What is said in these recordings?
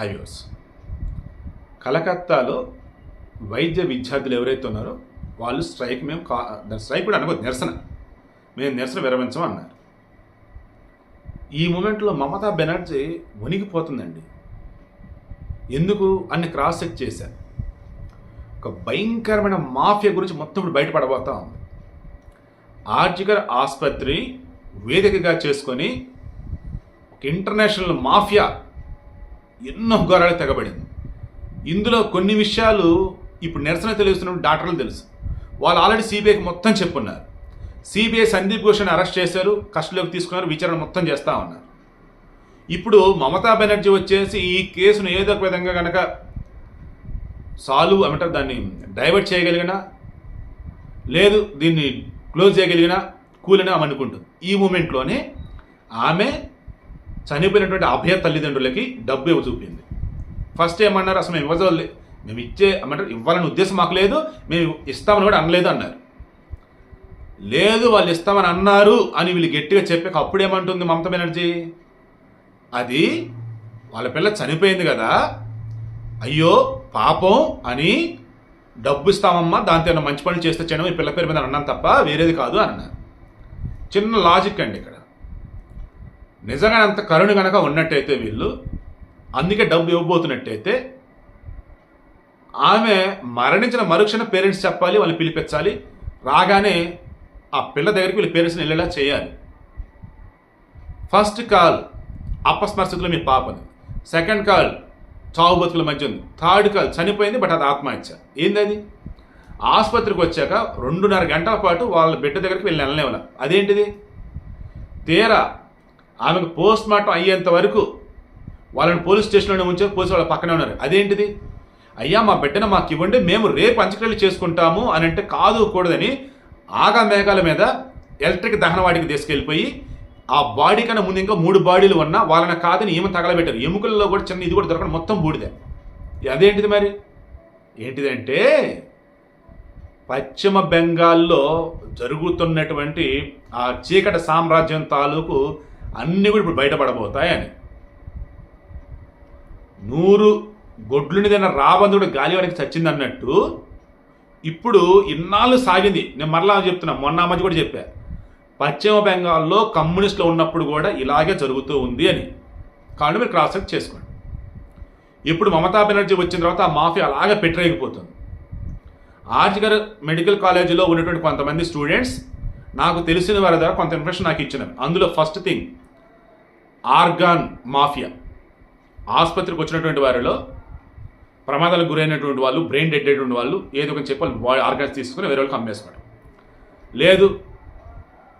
Highways. కలకత్తాలో వైద్య విద్యార్థులు ఎవరైతే ఉన్నారో వాళ్ళు స్ట్రైక్ మేము కా స్ట్రైక్ కూడా అనుకో నిరసన. మేము నిరసన విరమించం అన్నారు. ఈ మూమెంట్లో మమతా బెనర్జీ వణిగిపోతుందండి. ఎందుకు? అన్ని క్రాస్ చెక్ చేశారు. ఒక భయంకరమైన మాఫియా గురించి మొత్తం ఇప్పుడు బయటపడబోతా ఉంది. ఆర్జికర్ ఆసుపత్రి వేదికగా చేసుకొని ఒక ఇంటర్నేషనల్ మాఫియా ఎన్నో ఘోరాలు తెగబడింది. ఇందులో కొన్ని విషయాలు ఇప్పుడు నిరసన తెలుస్తున్న డాక్టర్లు తెలుసు. వాళ్ళు ఆల్రెడీ సిబిఐకి మొత్తం చెప్పున్నారు. సిబిఐ సందీప్ ఘోష్ని అరెస్ట్ చేశారు కస్టడీలోకి తీసుకున్నారు విచారణ మొత్తం చేస్తూ ఉన్నారు. ఇప్పుడు మమతా బెనర్జీ వచ్చేసి ఈ కేసును ఏదో ఒక విధంగా కనుక సాల్వ్ అమంటారు దాన్ని డైవర్ట్ చేయగలిగినా లేదు దీన్ని క్లోజ్ చేయగలిగినా కూలినా ఆమె అనుకుంటుంది. ఈ మూమెంట్లోనే ఆమె చనిపోయినటువంటి అభయ తల్లిదండ్రులకి డబ్బు ఇవ్వ చూపింది? ఫస్ట్ ఏమన్నారు? అసలు మేము ఇవ్వజలే మేము ఇచ్చే ఏమంటారు ఇవ్వాలని ఉద్దేశం మాకు లేదు మేము ఇస్తామని కూడా అనలేదు అన్నారు. లేదు వాళ్ళు ఇస్తామని అన్నారు అని వీళ్ళు గట్టిగా చెప్పాక అప్పుడేమంటుంది మమతా బెనర్జీ? అది వాళ్ళ పిల్ల చనిపోయింది కదా అయ్యో పాపం అని డబ్బు ఇస్తామమ్మా దాంతో ఏమైనా మంచి పనులు చేస్తే చేయడం ఈ పిల్ల పేరు మీద అన్నాను తప్ప వేరేది కాదు అన్నారు. చిన్న లాజిక్ అండి ఇక్కడ. నిజంగా అంత కరుణ కనుక ఉన్నట్టయితే వీళ్ళు అందుకే డబ్బు ఇవ్వబోతున్నట్టయితే ఆమె మరణించిన మరుక్షణ పేరెంట్స్ చెప్పాలి వాళ్ళని పిలిపించాలి రాగానే ఆ పిల్ల దగ్గరికి వీళ్ళ పేరెంట్స్ని వెళ్ళేలా చేయాలి. ఫస్ట్ కాల్ అపస్మరస్థితిలో మీ పాపని సెకండ్ కాల్ చావు బతుకుల మధ్య ఉంది. థర్డ్ కాల్ చనిపోయింది బట్ అది ఆత్మహత్య. ఏంది అది ఆసుపత్రికి వచ్చాక రెండున్నర గంటల పాటు వాళ్ళ బిడ్డ దగ్గరికి వెళ్ళి వెళ్ళలేవాళ్ళ అదేంటిది? తీరా ఆమెకు పోస్ట్ మార్టం అయ్యేంత వరకు వాళ్ళని పోలీస్ స్టేషన్లోనే ఉంచారు పోలీసు వాళ్ళ పక్కనే ఉన్నారు. అదేంటిది? అయ్యా మా బిడ్డను మాకు ఇవ్వండి మేము రేపు అంచక్రియలు చేసుకుంటాము అని అంటే కాదు కూడదని ఆగా మేఘాల మీద ఎలక్ట్రిక్ దహనవాడికి తీసుకెళ్ళిపోయి ఆ బాడీ కన్నా ముందు ఇంకా మూడు బాడీలు ఉన్నా వాళ్ళని కాదని ఏమి తగలబెట్టారు. ఎముకల్లో కూడా చిన్న ఇది కూడా దొరకడం మొత్తం బూడిదే. అదేంటిది మరి? ఏంటిదంటే పశ్చిమ బెంగాల్లో జరుగుతున్నటువంటి ఆ చీకటి సామ్రాజ్యం తాలూకు అన్నీ కూడా ఇప్పుడు బయటపడబోతాయని. నూరు గొడ్లునిదైన రాబందుడు గాలివానికి చచ్చింది అన్నట్టు ఇప్పుడు ఇన్నాళ్ళు సాగింది. నేను మరలా చెప్తున్నా మొన్న మధ్య కూడా చెప్పా. పశ్చిమ బెంగాల్లో కమ్యూనిస్టులు ఉన్నప్పుడు కూడా ఇలాగే జరుగుతూ ఉంది అని. కాబట్టి మీరు క్రాస్ చెక్ చేసుకోండి. ఇప్పుడు మమతా బెనర్జీ వచ్చిన తర్వాత ఆ మాఫియా అలాగే పెట్టరేగిపోతుంది. ఆర్జిగర్ మెడికల్ కాలేజీలో ఉన్నటువంటి కొంతమంది స్టూడెంట్స్ నాకు తెలిసిన వారి ద్వారా కొంత ఇన్ఫర్మేషన్ నాకు ఇచ్చినారు. అందులో ఫస్ట్ థింగ్ ఆర్గాన్ మాఫియా. ఆసుపత్రికి వచ్చినటువంటి వారిలో ప్రమాదాలకు గురైనటువంటి వాళ్ళు బ్రెయిన్ డెడ్ అయినటువంటి వాళ్ళు ఏదో ఒక చెప్పి వాళ్ళు ఆర్గాన్స్ తీసుకుని వేరే వాళ్ళకి అమ్మేసుకోవడం లేదు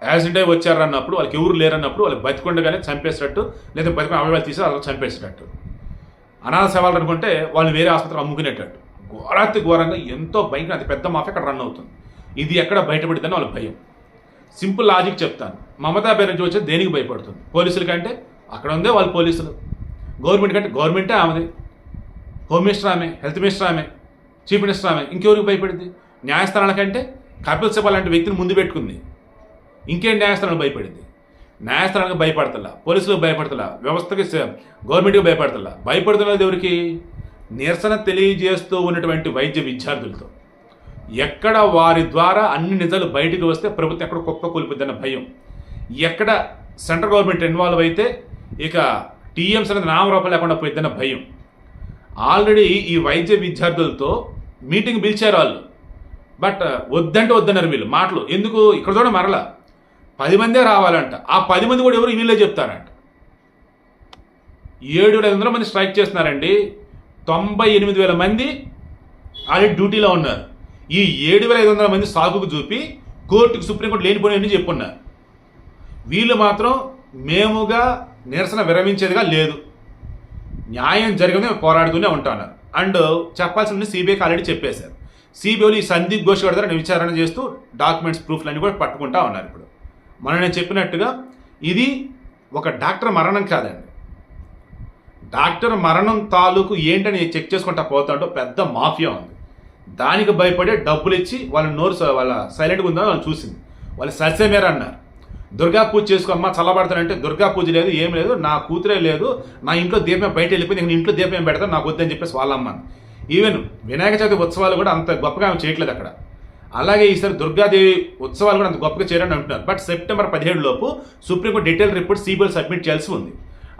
యాక్సిడెంట్ అయి వచ్చారన్నప్పుడు వాళ్ళకి ఎవరు లేరన్నప్పుడు వాళ్ళకి బతికుండగానే చంపేసినట్టు లేదా బతికొని అవయవాలు తీసి అలా చంపేసేటట్టు అనాథ సేవలు అనుకుంటే వాళ్ళు వేరే ఆసుపత్రికి అమ్ముకునేటట్టు. ఘోరాతి ఘోరంగా ఎంతో భయంకర అతి పెద్ద మాఫీ అక్కడ రన్ అవుతుంది. ఇది ఎక్కడ బయటపడిద్దని వాళ్ళ భయం. సింపుల్ లాజిక్ చెప్తాను. మమతా బెనర్జీ వచ్చి దేనికి భయపడుతుంది? పోలీసులకంటే అక్కడ ఉందే వాళ్ళు పోలీసులు. గవర్నమెంట్ కంటే గవర్నమెంటే ఆమెది. హోమ్ మినిస్టర్ ఆమె హెల్త్ మినిస్టర్ ఆమె చీఫ్ మినిస్టర్ ఆమె ఇంకెవరికి భయపడింది? న్యాయస్థానాల కంటే కపిల్ సిబల్ లాంటి వ్యక్తిని ముందు పెట్టుకుంది. ఇంకేం న్యాయస్థానాలు భయపడింది? న్యాయస్థానాలకు భయపడతలా పోలీసులకు భయపడతలా వ్యవస్థకి గవర్నమెంట్కి భయపడతలా. భయపడుతున్నది ఎవరికి? నిరసన తెలియజేస్తూ ఉన్నటువంటి వైద్య విద్యార్థులతో. ఎక్కడ వారి ద్వారా అన్ని నిజాలు బయటకు వస్తే ప్రభుత్వం ఎక్కడ కుక్క కూలిపోద్దన్న భయం. ఎక్కడ సెంట్రల్ గవర్నమెంట్ ఇన్వాల్వ్ అయితే ఇక టీఎంసీ అనేది నామరూపం లేకుండా పోయిద్దన్న భయం. ఆల్రెడీ ఈ వైద్య విద్యార్థులతో మీటింగ్ పిలిచారు వాళ్ళు. బట్ వద్దంటే వద్దన్నారు వీళ్ళు మాటలు. ఎందుకు? ఇక్కడ చూడ మరలా. పది మందే రావాలంట. ఆ పది మంది కూడా ఎవరు వీళ్ళే చెప్తారంట. ఏడు వేల ఐదు వందల మంది స్ట్రైక్ చేస్తున్నారండి. తొంభై ఎనిమిది వేల మంది ఆల్రెడీ డ్యూటీలో ఉన్నారు. ఈ ఏడు వేల ఐదు వందల మంది సాకుకు చూపి కోర్టుకు సుప్రీంకోర్టు లేనిపోయినని చెప్పున్నారు. వీళ్ళు మాత్రం మేముగా నిరసన విరమించేదిగా లేదు. న్యాయం జరిగింది మేము పోరాడుతూనే ఉంటాను. అండ్ చెప్పాల్సింది సిబిఐకి ఆల్రెడీ చెప్పేశారు. సిబిఐలు ఈ సందీప్ ఘోష్ గారి దగ్గర విచారణ చేస్తూ డాక్యుమెంట్స్ ప్రూఫ్లన్నీ కూడా పట్టుకుంటా ఉన్నారు ఇప్పుడు. మన నేను చెప్పినట్టుగా ఇది ఒక డాక్టర్ మరణం కాదండి. డాక్టర్ మరణం తాలూకు ఏంటని చెక్ చేసుకుంటా పోతాడో పెద్ద మాఫియా ఉంది. దానికి భయపడే డబ్బులు ఇచ్చి వాళ్ళ నోరు వాళ్ళ సైలెంట్గా ఉందని వాళ్ళు చూసింది. వాళ్ళు ససేమేరా అన్నారు. దుర్గా పూజ చేసుకో అమ్మ చల్లబడతానంటే దుర్గా పూజ లేదు ఏం లేదు నా కూతురే లేదు నా ఇంట్లో దీపం బయట వెళ్ళిపోయి నేను ఇంట్లో దీపం పెడతాను నాకు వద్దని చెప్పేసి వాళ్ళ అమ్మ ఈవెన్ వినాయక చవితి ఉత్సవాలు కూడా అంత గొప్పగా ఆమె చేయట్లేదు అక్కడ. అలాగే ఈసారి దుర్గాదేవి ఉత్సవాలు కూడా అంత గొప్పగా చేయాలని అంటున్నారు. బట్ సెప్టెంబర్ పదిహేడు లోపు supreme court detail report CBI submit చేయాల్సి ఉంది.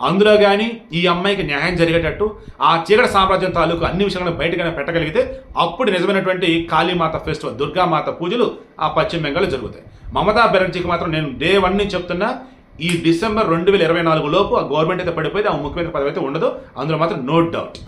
అందులో కానీ ఈ అమ్మాయికి న్యాయం జరిగేటట్టు ఆ చీకటి సామ్రాజ్యం తాలూకు అన్ని విషయాలను బయటకైనా పెట్టగలిగితే అప్పుడు నిజమైనటువంటి కాళీమాత ఫెస్టివల్ దుర్గామాత పూజలు ఆ పశ్చిమ బెంగాల్లో జరుగుతాయి. మమతా బెనర్జీకి మాత్రం నేను డే వన్ నుంచి చెప్తున్నా ఈ డిసెంబర్ రెండు వేల ఇరవై నాలుగు లోపు ఆ గవర్నమెంట్ అయితే పడిపోయింది ఆ ముఖ్యమంత్రి పదవి అయితే ఉండదు అందులో మాత్రం నో డౌట్.